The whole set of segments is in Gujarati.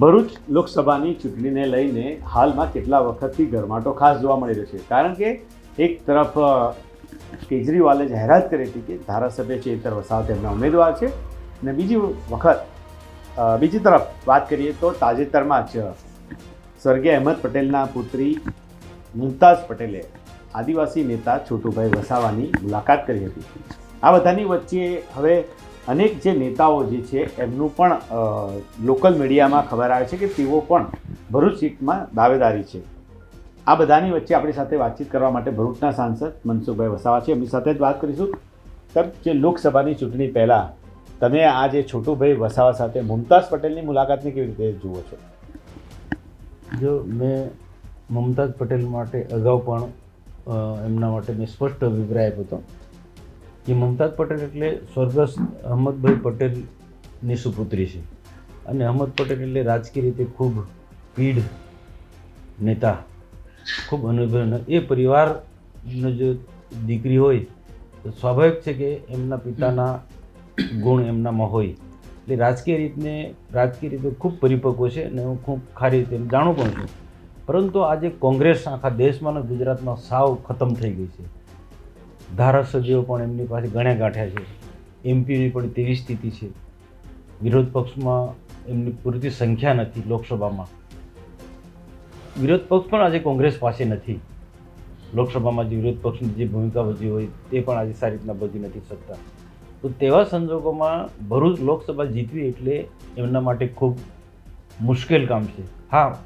ભરૂચ લોકસભાની ચૂંટણીને લઈને હાલમાં કેટલા વખતથી ગરમાટો ખાસ જોવા મળી રહ્યો છે? કારણ કે એક તરફ કેજરીવાલે જાહેરાત કરી હતી કે ધારાસભ્ય ચેતર વસાવ તેમના ઉમેદવાર છે. અને બીજી વખત બીજી તરફ વાત કરીએ તો તાજેતરમાં જ સ્વર્ગીય અહેમદ પટેલના પુત્રી મુમતાઝ પટેલે આદિવાસી નેતા છોટુભાઈ વસાવાની મુલાકાત કરી હતી. આ બધાની વચ્ચે હવે અનેક જે નેતાઓ જે છે, એમનું પણ લોકલ મીડિયામાં ખબર આવે છે કે તેઓ પણ ભરૂચ સીટમાં દાવેદારી છે. આ બધાની વચ્ચે આપણી સાથે વાતચીત કરવા માટે ભરૂચના સાંસદ મનસુખભાઈ વસાવા છે. એમની સાથે જ વાત કરીશું. સર જે લોકસભાની ચૂંટણી પહેલાં તમે આ જે છોટુભાઈ વસાવા સાથે મુમતાઝ પટેલની મુલાકાતને કેવી રીતે જુઓ છો? જો મેં મમતાજ પટેલ માટે અગાઉ પણ એમના માટે મેં સ્પષ્ટ અભિપ્રાય આપ્યો હતો. કે મમતાજ પટેલ એટલે સ્વર્ગસ્થ અહમદભાઈ પટેલની સુપુત્રી છે. અને અહમદ પટેલ એટલે રાજકીય રીતે ખૂબ પીઢ નેતા, ખૂબ અનુભવ એ પરિવારનો જો દીકરી હોય, તો સ્વાભાવિક છે કે એમના પિતાના ગુણ એમનામાં હોય. એટલે રાજકીય રીતને, રાજકીય રીતે ખૂબ પરિપક્વ છે અને હું ખૂબ ખારી રીતે જાણું પણ છું. પરંતુ આજે કોંગ્રેસ આખા દેશમાં અને ગુજરાતમાં સાવ ખતમ થઈ ગઈ છે. ધારાસભ્યો પણ એમની પાસે ગણ્યા ગાંઠ્યા છે. એમપીની પણ તેવી સ્થિતિ છે. વિરોધ પક્ષમાં એમની પૂરતી સંખ્યા નથી લોકસભામાં. વિરોધ પક્ષ પણ આજે કોંગ્રેસ પાસે નથી. લોકસભામાં જે વિરોધ પક્ષની જે ભૂમિકા ભજવી હોય તે પણ આજે સારી રીતના ભજવી નથી શકતા. તો તેવા સંજોગોમાં ભરૂચ લોકસભા જીતવી એટલે એમના માટે ખૂબ મુશ્કેલ કામ છે. હા,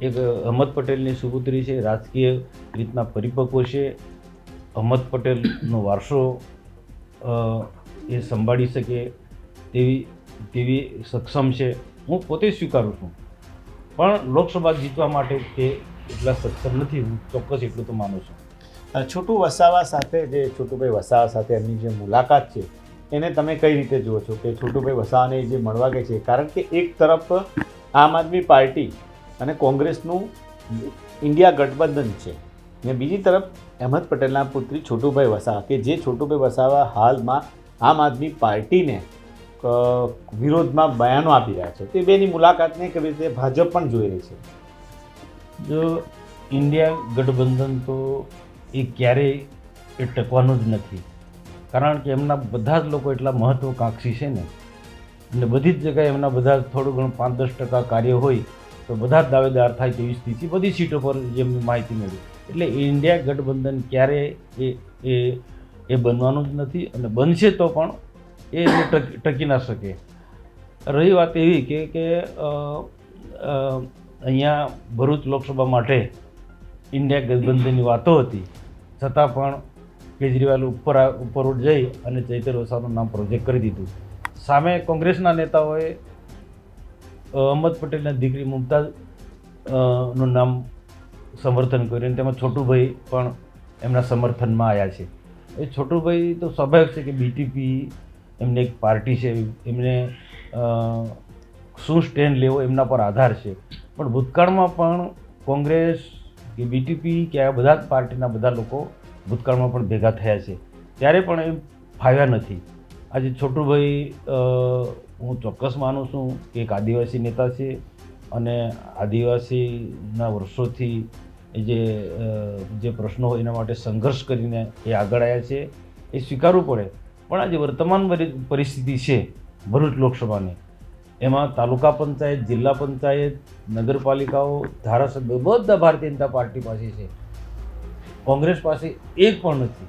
એક અહમદ પટેલની સુપુત્રી છે, રાજકીય રીતના પરિપક્વ છે. અહમદ પટેલનો વારસો એ સંભાળી શકે તેવી તેવી સક્ષમ છે. હું પોતે સ્વીકારું છું. પણ લોકસભા જીતવા માટે તે એટલા સક્ષમ નથી. હું ચોક્કસ એટલું તો માનું છું. છોટું વસાવા સાથે, જે છોટુભાઈ વસાવા સાથે એમની જે મુલાકાત છે, એને તમે કઈ રીતે જુઓ છો? કે છોટુભાઈ વસાવાને જે મળવા ગઈ છે, કારણ કે એક તરફ આમ આદમી પાર્ટી અને કોંગ્રેસનું ઇન્ડિયા ગઠબંધન છે. ને બીજી તરફ, અહેમદ પટેલના પુત્રી છોટુભાઈ વસાવા, કે જે છોટુભાઈ વસાવા હાલમાં આમ આદમી પાર્ટીને વિરોધમાં બયાનો આપી રહ્યા છે. તે બેની મુલાકાતને કેવી રીતે ભાજપ પણ જોઈ રહી છે? જો ઇન્ડિયા ગઠબંધન તો એ ક્યારેય એ ટકવાનું જ નથી. કારણ કે એમના બધા જ લોકો એટલા મહત્વકાંક્ષી છે ને. અને બધી જ જગ્યાએ એમના બધા થોડું ઘણું પાંચ દસ ટકા કાર્ય હોય, તો બધા જ દાવેદાર થાય તેવી સ્થિતિ બધી સીટો પર જેમની માહિતી મળી. એટલે ઇન્ડિયા ગઠબંધન ક્યારેય એ એ એ બનવાનું જ નથી અને બનશે તો પણ એ ટકી ના શકે. રહી વાત એવી કે કે અહીંયા ભરૂચ લોકસભા માટે ઇન્ડિયા ગઠબંધનની વાતો હતી. છતાં પણ કેજરીવાલ ઉપર ઉપર જઈ અને ચૈતર વસાવાનું નામ પ્રોજેક્ટ કરી દીધું. સામે કોંગ્રેસના નેતાઓએ અહમદ પટેલના દીકરી મુમતાઝનું નામ સમર્થન કર્યું તેમાં છોટુભાઈ પણ એમના સમર્થનમાં આવ્યા છે. એ છોટુભાઈ તો સ્વાભાવિક છે કે બીટીપી એમને એક પાર્ટી છે, એમને શું સ્ટેન્ડ લેવો એમના પર આધાર છે. પણ ભૂતકાળમાં પણ કોંગ્રેસ કે બીટીપી કે આ બધા જ પાર્ટીના બધા લોકો ભૂતકાળમાં પણ ભેગા થયા છે. ત્યારે પણ એ ફાવ્યા નથી. આજે છોટુભાઈ હું ચોક્કસ માનું છું કે એક આદિવાસી નેતા છે અને આદિવાસીના વર્ષોથી જે જે પ્રશ્નો હોય એના માટે સંઘર્ષ કરીને એ આગળ આવ્યા છે. એ સ્વીકારવું પડે. પણ આજે વર્તમાન પરી- પરિસ્થિતિ છે ભરૂચ લોકસભાની, એમાં તાલુકા પંચાયત, જિલ્લા પંચાયત, નગરપાલિકાઓ, ધારાસભ્યો, બધા ભારતીય જનતા પાર્ટી પાસે છે. કોંગ્રેસ પાસે એક પણ નથી.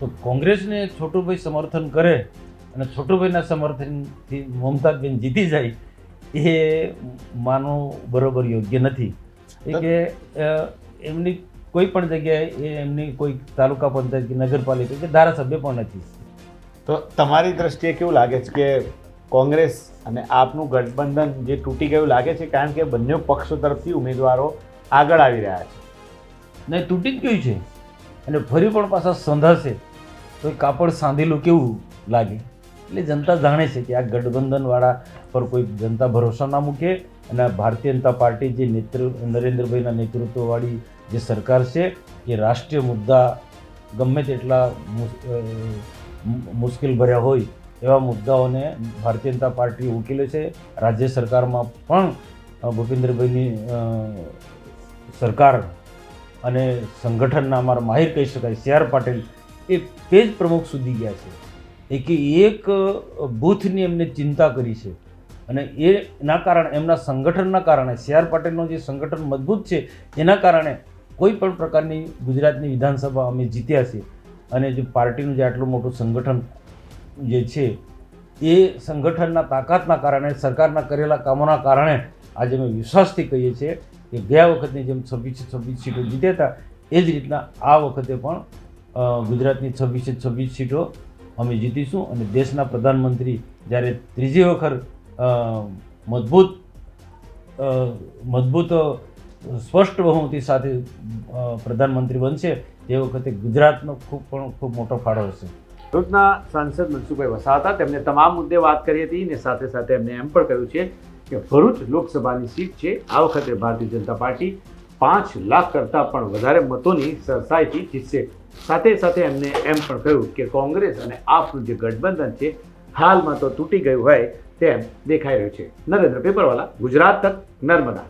તો કોંગ્રેસને છોટુભાઈ સમર્થન કરે અને છોટુભાઈના સમર્થનથી મમતાજબેન જીતી જાય એ માનવું બરોબર યોગ્ય નથી. કે એમની કોઈ પણ જગ્યાએ એ એમની કોઈ તાલુકા પંચાયત કે નગરપાલિકા કે ધારાસભ્ય પણ નથી. તો તમારી દ્રષ્ટિએ કેવું લાગે છે કે કોંગ્રેસ અને આપનું ગઠબંધન જે તૂટી ગયું લાગે છે? કારણ કે બંને પક્ષો તરફથી ઉમેદવારો આગળ આવી રહ્યા છે. ને તૂટી જ ગયું છે. અને ફરી પણ પાછા સંધાશે. તો કાપડ સાંધેલું કેવું લાગે? એટલે જનતા જાણે છે કે આ ગઠબંધનવાળા પર કોઈ જનતા ભરોસો ના મૂકે અને ભારતીય જનતા પાર્ટી જે નેતૃ, નરેન્દ્રભાઈના નેતૃત્વવાળી જે સરકાર છે, એ રાષ્ટ્રીય મુદ્દા ગમે તેટલા મુશ્કેલ ભર્યા હોય એવા મુદ્દાઓને ભારતીય જનતા પાર્ટી ઉકેલે છે. રાજ્ય સરકારમાં પણ ભૂપેન્દ્રભાઈની સરકાર અને સંગઠનના અમારા માહિર કહી શકાય, સી આર પાટીલ, એ પેજ પ્રમુખ સુધી ગયા છે. એ કે એક બૂથની એમને ચિંતા કરી છે. અને એના કારણે, એમના સંગઠનના કારણે સી આર પાટીલનું જે સંગઠન મજબૂત છે, એના કારણે કોઈ પણ પ્રકારની ગુજરાતની વિધાનસભા અમે જીત્યા છીએ. અને જે પાર્ટીનું જે આટલું મોટું સંગઠન જે છે, એ સંગઠનના તાકાતના કારણે, સરકારના કરેલા કામોના કારણે આજે અમે વિશ્વાસથી કહીએ છીએ કે ગયા વખતની જેમ છવ્વીસે છવ્વીસ સીટો જીત્યા હતા, એ જ રીતના આ વખતે પણ ગુજરાતની છવ્વીસે છવ્વીસ સીટો અમે જીતીશું અને દેશના પ્રધાનમંત્રી જ્યારે ત્રીજી વખત મજબૂત મજબૂત સ્પષ્ટ બહુમતી સાથે પ્રધાનમંત્રી બનશે તે વખતે ગુજરાતનો ખૂબ પણ ખૂબ મોટો ફાળો હશે. ભરૂચના સાંસદ મનસુખભાઈ વસાતા તેમને તમામ મુદ્દે વાત કરી હતી ને સાથે સાથે એમને એમ પણ કહ્યું છે કે ભરૂચ લોકસભાની સીટ છે. આ વખતે ભારતીય જનતા પાર્ટી પાંચ લાખ કરતાં પણ વધારે મતોની સરસાઈથી જીતશે. સાથે સાથે એમને એમ પણ કહ્યું કે કોંગ્રેસ અને આપનું જે ગઠબંધન છે, હાલમાં તો તૂટી ગયું હોય તેમ દેખાઈ રહ્યું છે. નરેન્દ્ર પેપરવાલા ગુજરાત તક નર્મદા.